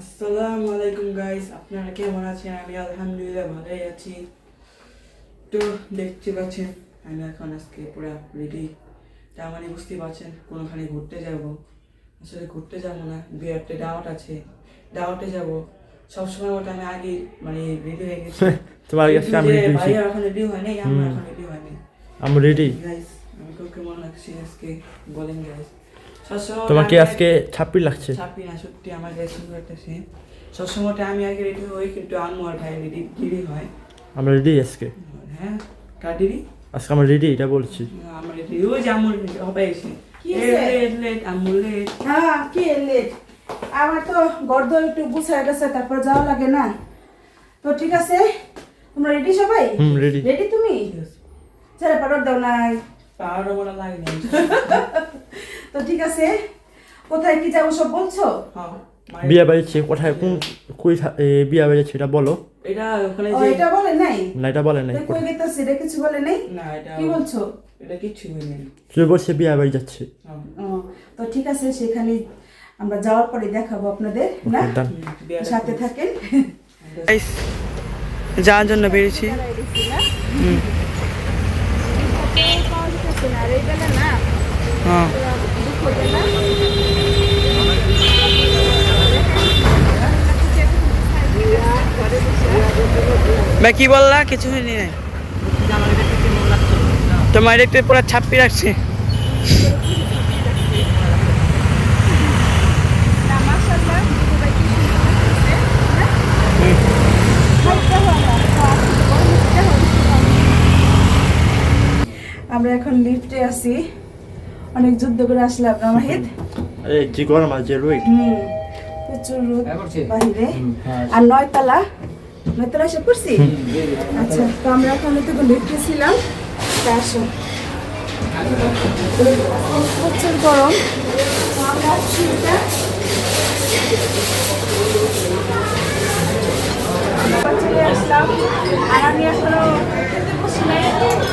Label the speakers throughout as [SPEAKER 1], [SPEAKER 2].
[SPEAKER 1] আসসালামু আলাইকুম গাইস আপনারা কেমন আছেন? আমি আলহামদুলিল্লাহ ভালোই আছি। তো দেখতে পাচ্ছেন আমি এখন আজকে পুরো রেডি তার মানে বুঝতে পারছেন কোনোখানে ঘুরতে যাব। আসলে ঘুরতে যাব না দু একটা ডাউট আছে। ডাউটে যাব। সবসময় ওটা আমি আগে মানে রেডি হয়ে গেছি।
[SPEAKER 2] তোমার কাছে আমি রেডি
[SPEAKER 1] ভাই এখন রেডি হয়নি আমরা এখন রেডি হয়নি
[SPEAKER 2] আমি রেডি
[SPEAKER 1] গাইস আমি খুব কেমন লাগছে আজকে বলেন গাইস
[SPEAKER 2] তোমাকে আজকে ছাপ্পি লাগছে?
[SPEAKER 1] চাপি না সত্যি আমার একটা সিন সবসময়টা আমি আগে রেডি হই কিন্তু আনমু আর ভাই রেডি দেরি হয়।
[SPEAKER 2] আমরা রেডি আজকে।
[SPEAKER 1] হ্যাঁ কার দেরি
[SPEAKER 2] আজকে আমরা রেডি এটা বলছি।
[SPEAKER 1] আমার রেডি ওই যে আমুল হবে এসে? Late late Amul late.
[SPEAKER 3] হ্যাঁ কি লেট? আমার তো গর্দ একটু গুছায় গেছে তারপর যাওয়া লাগে না। তো ঠিক আছে তোমরা রেডি সবাই?
[SPEAKER 2] হুম রেডি
[SPEAKER 3] রেডি তুমি? ছেড়ে পারো দাও নাই।
[SPEAKER 1] পাওয়ারও বলা লাগে না।
[SPEAKER 3] তো ঠিক আছে। কোথায় কি যাব সব বলছো?
[SPEAKER 1] হ্যাঁ
[SPEAKER 2] বিয়া কোথায় কোন কই বিয়া বাড়িছে এটা বলো।
[SPEAKER 1] এটা ওখানে যে
[SPEAKER 3] এটা বলে নাই?
[SPEAKER 2] না এটা বলে নাই।
[SPEAKER 3] তো কই গেতেছি? এটা কিছু বলে নাই?
[SPEAKER 1] না এটা
[SPEAKER 3] কি বলছো?
[SPEAKER 1] এটা কিচ্ছু হয়নি
[SPEAKER 2] তুই বলছে বিয়া বাড়ি যাচ্ছে।
[SPEAKER 1] হ্যাঁ।
[SPEAKER 3] তো ঠিক আছে সেখানে আমরা যাওয়ার পরে দেখাবো আপনাদের না? সাথে থাকেন।
[SPEAKER 1] গাইস যাওয়ার জন্য বেরিয়েছি। হুম। হ্যাঁ। ভাই কি বললা? কিছু হয়নি নাই তোমার একটু পুরো ছাপ্পি রাখছে।
[SPEAKER 3] আমরা এখন লিফটে আছি। অনেক যুদ্ধ করে আসলাম না মাহিদ
[SPEAKER 2] আরে যে গরম আছে রোহিত?
[SPEAKER 3] হুম প্রচুর রোদ বাহিরে আর নয়তলা? নয়তলা এসে পড়ছি? আচ্ছা তো আমরা এখন তো লিফটে ছিলাম তা আসো। প্রচুর গরম। আমরা চলে আসলাম। আর আমি এখনও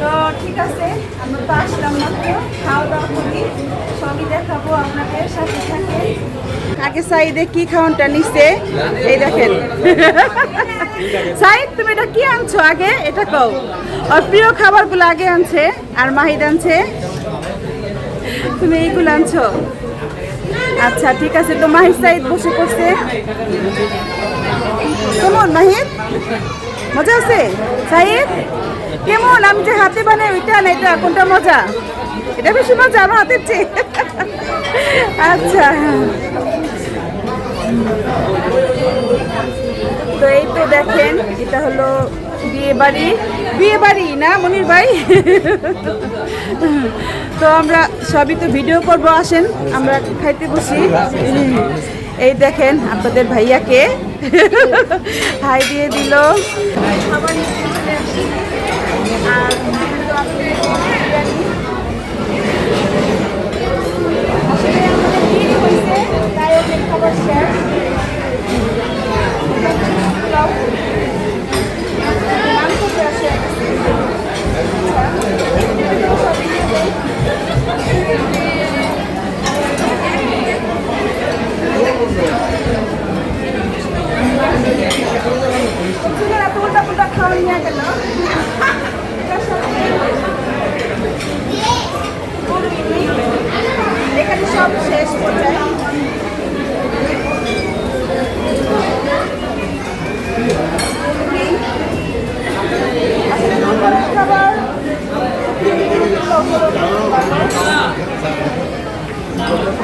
[SPEAKER 3] তো ঠিক আছে, আমরা তো আসলাম মাত্র খাওয়া দাওয়া করি, সবই দেখাবো আপনাদের সাথে থাকে। আগে সাইডে কি খাওয়ানটা নিছে? এই দেখেন। সাইদ, তুমি এটা কি আনছো আগে? এটা কও। ওর প্রিয় খাবারগুলো আগে আনছে, আর মাহিদ আনছে। তুমি এইগুলো আনছো? আচ্ছা ঠিক আছে, তো মাহিদ সাইদ বসে করছে কেমন মাহিদ মজা আছে? সাইদ? কেমন? আমি যে হাতে বানাই, ওইটা না এটা কোনটা মজা? এটা বেশি মজা আমার হাতের চেয়ে। আচ্ছা। তো এই তো দেখেন, এটা হলো বিয়ে বাড়ি। বিয়ে বাড়ি না, মনির ভাই? তো আমরা সবই তো ভিডিও করব, আসেন, আমরা খাইতে বসি। এই দেখেন আপনাদের ভাইয়াকে। হাই দিয়ে দিল। খাবার চলে আসি। আর বিরিয়ানি। আসলে আমাদের দেরি হয়েছে, তাই ওদের খাবার শেষ এখানে সব শেষ পর্যায়ে আসলে দুপুরের খাবার
[SPEAKER 2] দুটাই দুটাই
[SPEAKER 3] নিকাশি ছবি হায়দ্রাবাদ সাইড এখন নিবা তুমি এটা রাই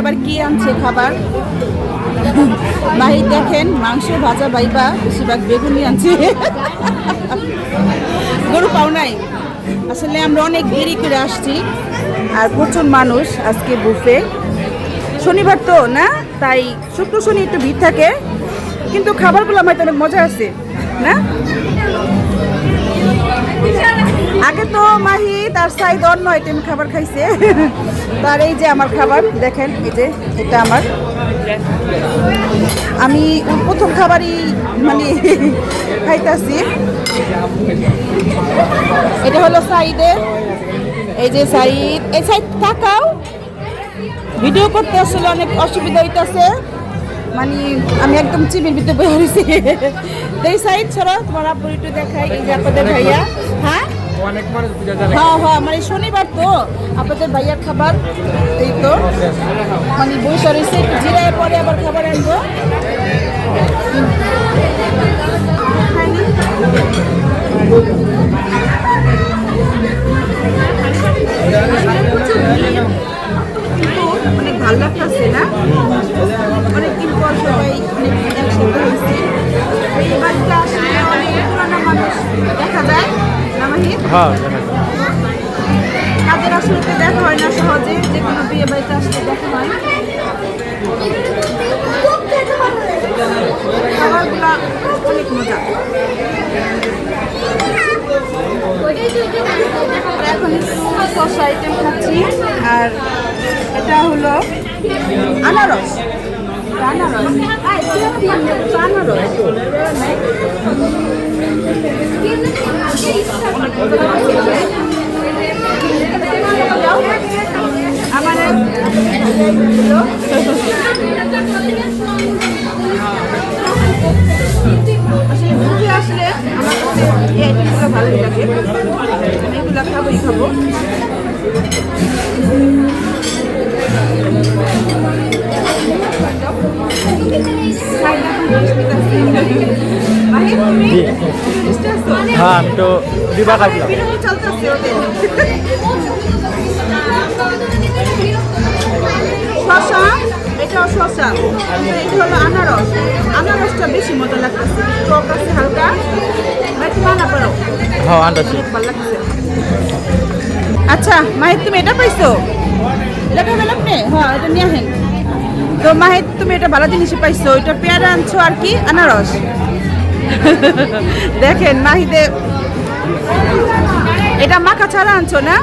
[SPEAKER 3] আবার কি আনছে খাবার? ভাই দেখেন মাংস ভাজা বাইবা, বেশিরভাগ বেগুনি আনছে। গরু পাও নাই আসলে আমরা অনেক দেরি করে আসছি, আর প্রচুর মানুষ আজকে বুফে। শনিবার তো, না? তাই শুক্র শনি একটু ভিড় থাকে, কিন্তু খাবারগুলো আমার অনেক মজা আছে, না? আগে তো মাহি তার সাইড অন্য আইটেম খাবার খাইছে, তার এই যে আমার খাবার, দেখেন, এই যে এটা আমার। আমি প্রথম খাবারই মানে খাইতাছি। এটা হলো সাইডে এই যে সাইড এই সাইড তাকাও। ভিডিও করতে আসলে অনেক অসুবিধা হইতাছে। মানে আমি একদম চিবির ভিতরে হয়েছি এই সাইড ছাড়া তোমার আব্বু একটু দেখাই, এই যে আপনাদের ভাইয়া হ্যাঁ? হ্যাঁ হ্যাঁ মানে শনিবার তো। আপনাদের ভাইয়ার খাবার, এই তো। মানে বসে রয়েছে জিরায় পরে আবার খাবার আনব। অনেক ভালো লাগতেছে না? অনেক একসাথে হয়েছে। দেখা যায়।
[SPEAKER 2] হ্যাঁ
[SPEAKER 3] তাদের আসলে দেখা হয় না সহজে যে কোনো বিয়ে বাড়িতে আসলে দেখা হয়। খাবারগুলা অনেক মজা। এখন একটু শসা আইটেম খাচ্ছি আর এটা হলো আনারস। আসলে আমার কাছে আইটেমগুলো ভালোই লাগে আমি এগুলো খাবোই খাব?
[SPEAKER 2] হ্যাঁ আমি তো দুবার খাইছিলাম
[SPEAKER 3] বিরতি চলতেছে ওদের শশা এটাও শশা। এটা হলো আনারস। আনারসটা বেশি মজা লাগতেছে। টক আছে হালকা। আর একটু পারো
[SPEAKER 2] হ্যাঁ আনতেছি
[SPEAKER 3] ভালো লাগছে আচ্ছা মাহিত তুমি এটা পাইছো? এটা খাবেন আপনি? হ্যাঁ এটা নিয়ে আসেন। তো মাহিত, তুমি এটা ভালো জিনিসই পাইছো। এটা পেয়ারা আনছো আর কি? আনারস। দেখেন, মাহিদে এটা মাখা ছাড়া আনছো না?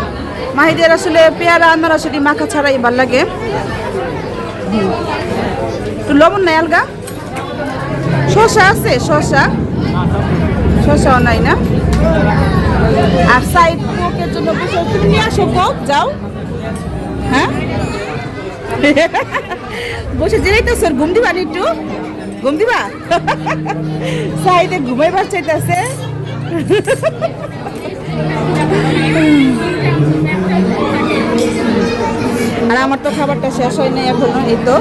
[SPEAKER 3] মাহিদের আসলে পেয়ারা আনারস এটি মাখা ছাড়াই ভালো লাগে। তো লবণ নাই আলগা? শসা আছে, শসা। শসাও নাই না? আর সাইড কোকের জন্য তুমি নিয়ে আসো কোক যাও। হ্যাঁ? বসে যেতেছ ঘুম দিবা একটু? ঘুম দিবা? সাইডে ঘুমাইবার চাইতেছে। আর আমার তো খাবারটা শেষ হয় নাই এখনও, এই তো।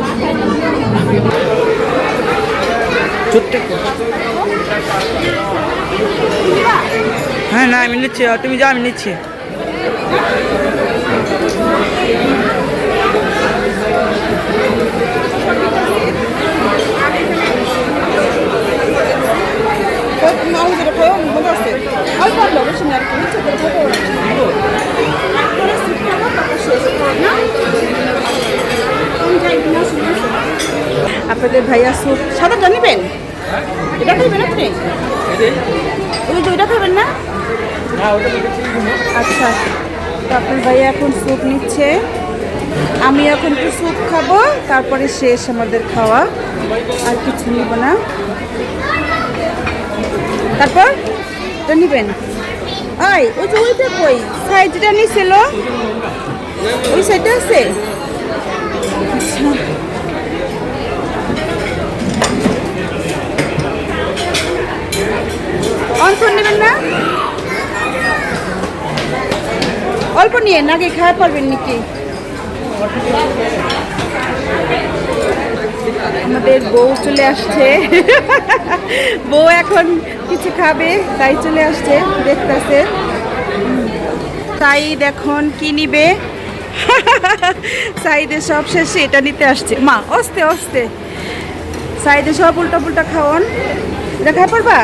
[SPEAKER 1] হ্যাঁ না, আমি নিচ্ছি। তুমি যা আমি নিচ্ছি।
[SPEAKER 3] আপনাদের ভাইয়া স্যুপ সাদাটা নেবেন? এটা খাইবেন আপনি? ওই যে ওইটা খাবেন না? আচ্ছা। তো আপনার ভাইয়া এখন স্যুপ নিচ্ছে। আমি এখন একটু স্যুপ খাব, তারপরে শেষ আমাদের খাওয়া। আর কিছু নিব না। তারপর? এটা নিবেন। ওই ওই যে ওইটা কই? সাইজটা নিছিল। ওই সাইডটা আছে? অল্প নেবেন না? অল্প নিয়ে নাকি খাওয়া পারবেন নাকি? আমাদের বউ চলে আসছে। বউ এখন কিছু খাবে, তাই চলে আসছে, দেখতেছে। তাই এখন কি নিবে? সাইদের সব শেষে এটা নিতে আসছে। মা, অস্তে অস্তে। সাইদে সব উল্টা পুল্টা খাওয়ান এটা খাই পারবা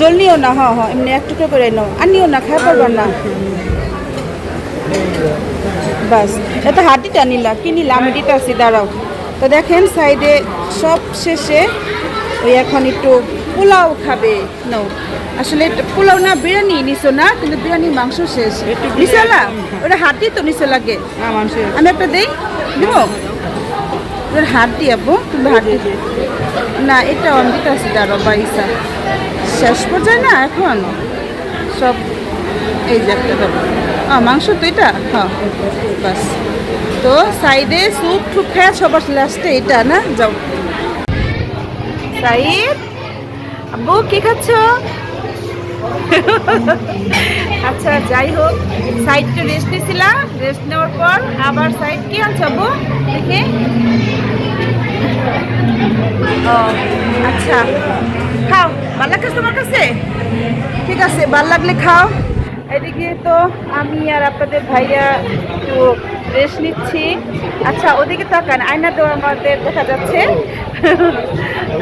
[SPEAKER 3] জল নিও না, হ হ, এমনি এক টুকরো করে নাও। আর নিও না খাই পারবা না। বাস, এটা হাঁটিটা নিলা, কি নিলা? আমি দিতে আসি দাঁড়াও। তো দেখেন সাইডে সব শেষে ওই এখন একটু পোলাও খাবে। নাও আসলে পোলাও না বিরিয়ানি নিছো না কিন্তু বিরিয়ানি মাংস শেষ। নিছো না ওটা হাড্ডি তো নিচে লাগে। আমি একটা দেই দিব? ওর হাড্ডি আব্বু তুমি হাড্ডি না এটা আমি দিতে আসি দাঁড়াও বাইসা শেষ পর্যায়ে না এখন? সব এই যে একটা মাংস তো এটা? হ্যাঁ বাস। তো সাইডে স্যুপ টুপ খায় সবার লাস্টে এটা না? যাও। সাইদ, আব্বু, কি খাচ্ছ? আচ্ছা যাই হোক সাইডটা রেস্ট নিয়েছিলাম রেস্ট নেওয়ার পর আবার সাইড কি আনছো, আব্বু? দেখে। ও আচ্ছা। খাও, ভালো লাগছে তোমার কাছে? ঠিক আছে, ভালো লাগলে খাও। এদিকে তো আমি আর আপনাদের ভাইয়া একটু রেস্ট নিচ্ছি। আচ্ছা ওদিকে তাকান, আয়না তো আমাদের দেখা যাচ্ছে।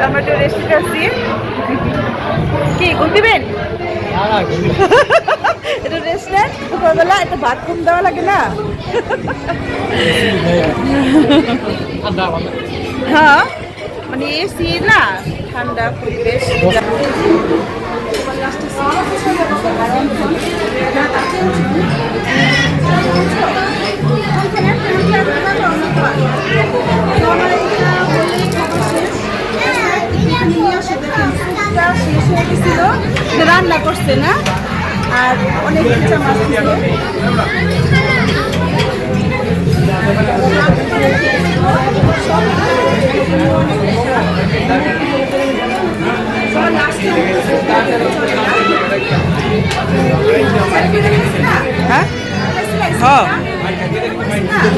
[SPEAKER 3] একটু রেস্ট নিচ্ছি কি, ঘুম দিবেন? একটু রেস্ট দুপুরবেলা ভাত ঘুম দেওয়া লাগে না। হ্যাঁ মানে এসি না, ঠান্ডা পরিবেশ। রান্না করছে না আর অনেক ইচ্ছা মাছ ছিল। হ্যাঁ?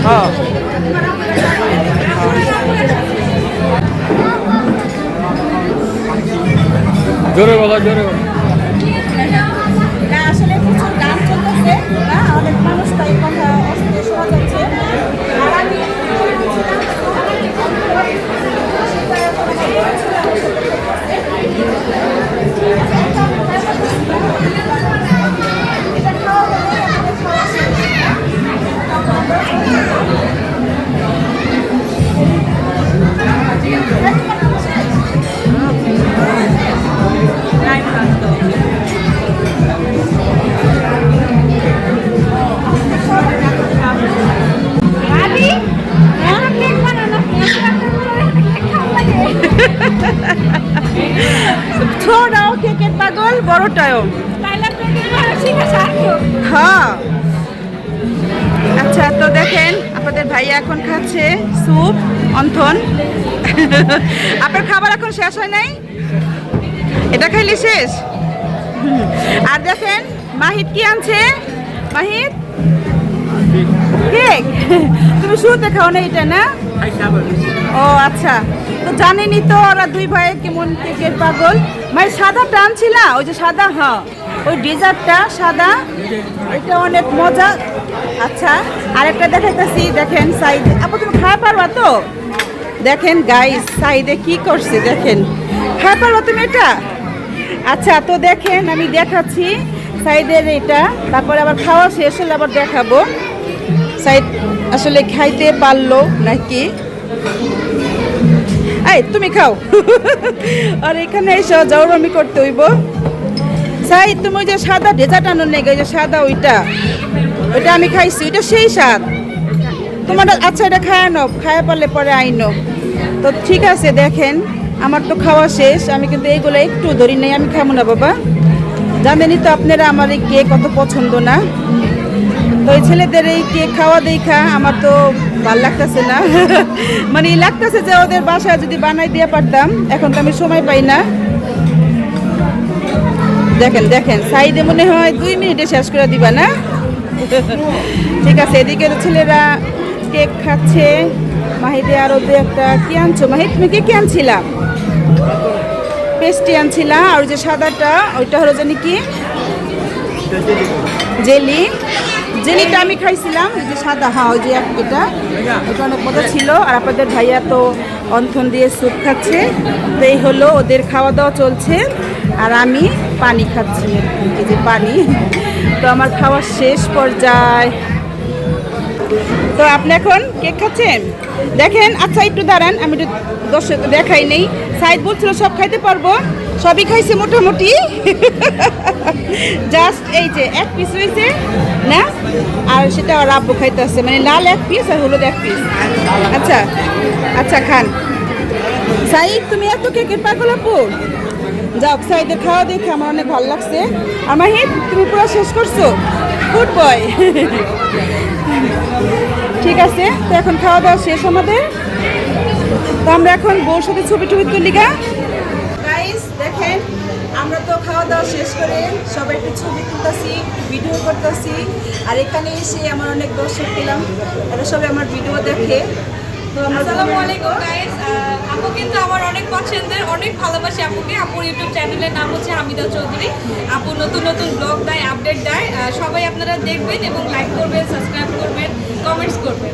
[SPEAKER 3] হ্যাঁ। হ্যাঁ
[SPEAKER 2] জোরে বলো
[SPEAKER 3] ছোটও কেকের পাগল বড়টাও হ্যাঁ। আচ্ছা তো দেখেন আপনাদের ভাইয়া এখন খাচ্ছে স্যুপ অন্থন। আপনার খাবার এখন শেষ হয় নাই? এটা খাইলে শেষ? আর দেখেন মাহিত কি আনছে? মাহিত? কেক? তুমি শুরুতে খাও না এটা না? ও আচ্ছা। তো জানেনই তো ওরা দুই ভাইয়ের কেমন কেকের পাগল। মানে সাদা টান ছিল, ওই যে সাদা হ্যাঁ। ওই ডিজার্টটা সাদা, এটা অনেক মজা। আচ্ছা আরেকটা দেখাইতেছি, দেখেন সাইড। আপু, তুমি খাওয়া পারবা তো? দেখেন গাইস সাইডে কি করছে, দেখেন। খাওয়া পারবা তুমি এটা? আচ্ছা তো দেখেন, আমি দেখাচ্ছি সাইডের এটা। তারপরে আবার খাওয়া শেষ হলে আবার দেখাবো। সাইড আসলে খাইতে পারল নাকি? এই, তুমি খাও। আর এখানে এসে জৌরমি করতে হইব। সাই তুমি ওই যে সাদা ডেজার্ট আনো নেই যে সাদা ওইটা। ওইটা আমি খাইছি, ওইটা সেই স্বাদ। তোমার আচ্ছা এটা খায় নাও, খায় পারলে পরে আইনো তো ঠিক আছে, দেখেন, আমার তো খাওয়া শেষ, আমি কিন্তু এইগুলো একটু ধরি নেই, আমি খাব না, বাবা। জানেনই তো আপনারা আমার এই কেক কত পছন্দ না। তো এই ছেলেদের এই কেক খাওয়া দেখা আমার তো ভালো লাগতেছে না। মানে লাগতেছে যে ওদের বাসায় যদি বানাই দিয়ে পারতাম এখন তো আমি সময় পাই না। দেখেন দেখেন সাইডে মনে হয় দুই মিনিটে শেষ করে দিবা না? ঠিক আছে এদিকে তো ছেলেরা কেক খাচ্ছে। মাহিদে আর ওদের একটা কি আনছো? মাহিদ তুমি কে কি আনছিলা? পেস্টি আনছিলা আর ওই যে সাদাটা ওইটা হলো জানি কি? জেলি। জেলিটা আমি খাইছিলাম যে সাদা হ্যাঁ ওই যে এটা এটা অনেক মজা ছিল। আর আপনাদের ভাইয়া তো অন্থন দিয়ে স্যুপ খাচ্ছে। তো এই হলো ওদের খাওয়া দাওয়া চলছে। আর আমি পানি খাচ্ছি। এই যে পানি। তো আমার খাওয়া শেষ পর্যায়ে। তো আপনি এখন কেক খাচ্ছেন? দেখেন আচ্ছা একটু দাঁড়ান, আমি একটু দর্শক দেখাই নেই। সাইদ বলছিল, সব খাইতে পারব? সবই খাইছে মোটামুটি। জাস্ট এই যে এক পিস হয়েছে না? আর সেটা আর আব্বু খাইতে মানে লাল এক পিস আর হলুদ এক পিস আচ্ছা আচ্ছা খান। সাইদ, তুমি এত কেকের পাগল আপু? যাও সাইদের খাওয়া দেখে আমার অনেক ভালো লাগছে। আমার হিত তুমি পুরো শেষ করছ? গুড বয় ঠিক আছে, তো এখন খাওয়া দাওয়া শেষ আমাদের। তো আমরা এখন বউর সাথে ছবি টবি তুলি গা। গাইস দেখেন আমরা তো খাওয়া দাওয়া শেষ করে সবাই একটু ছবি তুলতেছি ভিডিও করতেছি। আর এখানে এসে আমার অনেক দর্শক পেলাম এরা সবাই আমার ভিডিও দেখে। তো
[SPEAKER 4] আসসালামু আলাইকুম। গাইস আমার অনেক ভালোবাসি আপুকে। আপুর ইউটিউব চ্যানেলের নাম হচ্ছে হামিদা চৌধুরী। আপু নতুন নতুন ব্লগ দেয় আপডেট দেয়। সবাই আপনারা দেখবেন এবং লাইক করবেন সাবস্ক্রাইব করবেন কমেন্টস করবেন।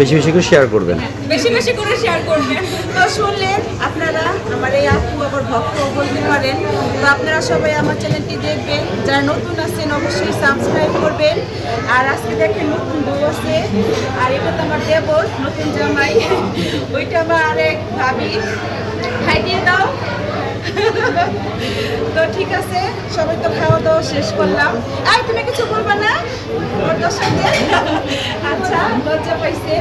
[SPEAKER 5] বেশি বেশি করে শেয়ার করবেন।
[SPEAKER 4] বেশি বেশি করে শেয়ার করবেন।
[SPEAKER 3] তো শুনলেন আপনারা আমার এই আপু আবার ভক্ত বলতে পারেন। তো আপনারা সবাই আমার চ্যানেলটি দেখবেন। যারা নতুন আছেন অবশ্যই সাবস্ক্রাইব করবেন। আর আজকে দেখেন নতুন বউ আছে। আর এটা তো আমার দেবর নতুন জামাই। ওইটা আমার আরেক ভাবি। দাও। তো ঠিক আছে, সবাই তো খাওয়া দাওয়া শেষ করলাম। আর তুমি কিছু বলবা না? আচ্ছা পাইছে।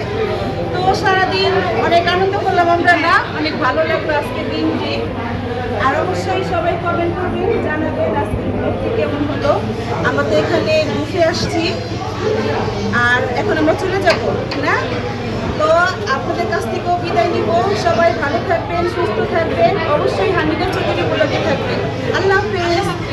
[SPEAKER 3] তো সারাদিন অনেক আনন্দ করলাম আমরা অনেক ভালো লাগল আর অবশ্যই সবাই করবেন আমরা তো এখানে বুফে আসছি। আর এখন আমরা চলে যাব, না? তো আপনাদের কাছ থেকেও বিদায় নিব। সবাই ভালো থাকবেন, সুস্থ থাকবেন। অবশ্যই হানিকর চৌধুরী উপলব্ধি থাকবেন। আল্লাহ হাফিজ।